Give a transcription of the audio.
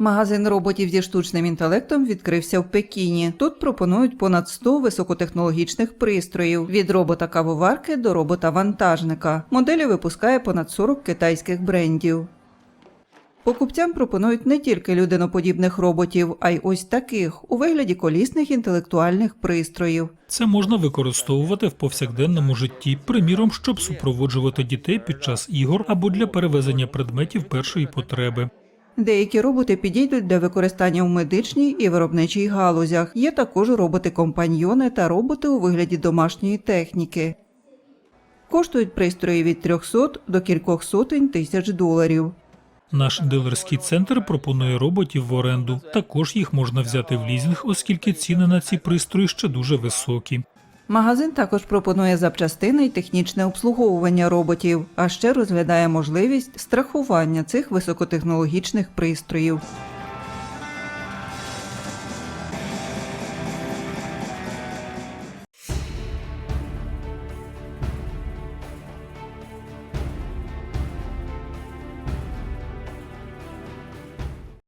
Магазин роботів зі штучним інтелектом відкрився в Пекіні. Тут пропонують понад 100 високотехнологічних пристроїв від робота кавоварки до робота вантажника. Моделі випускає понад 40 китайських брендів. Покупцям пропонують не тільки людиноподібних роботів, а й ось таких у вигляді колісних інтелектуальних пристроїв. Це можна використовувати в повсякденному житті, приміром, щоб супроводжувати дітей під час ігор або для перевезення предметів першої потреби. Деякі роботи підійдуть для використання в медичній і виробничій галузях. Є також роботи-компаньйони та роботи у вигляді домашньої техніки. Коштують пристрої від 300 до кількох сотень тисяч доларів. Наш дилерський центр пропонує роботів в оренду. Також їх можна взяти в лізинг, оскільки ціни на ці пристрої ще дуже високі. Магазин також пропонує запчастини і технічне обслуговування роботів, а ще розглядає можливість страхування цих високотехнологічних пристроїв.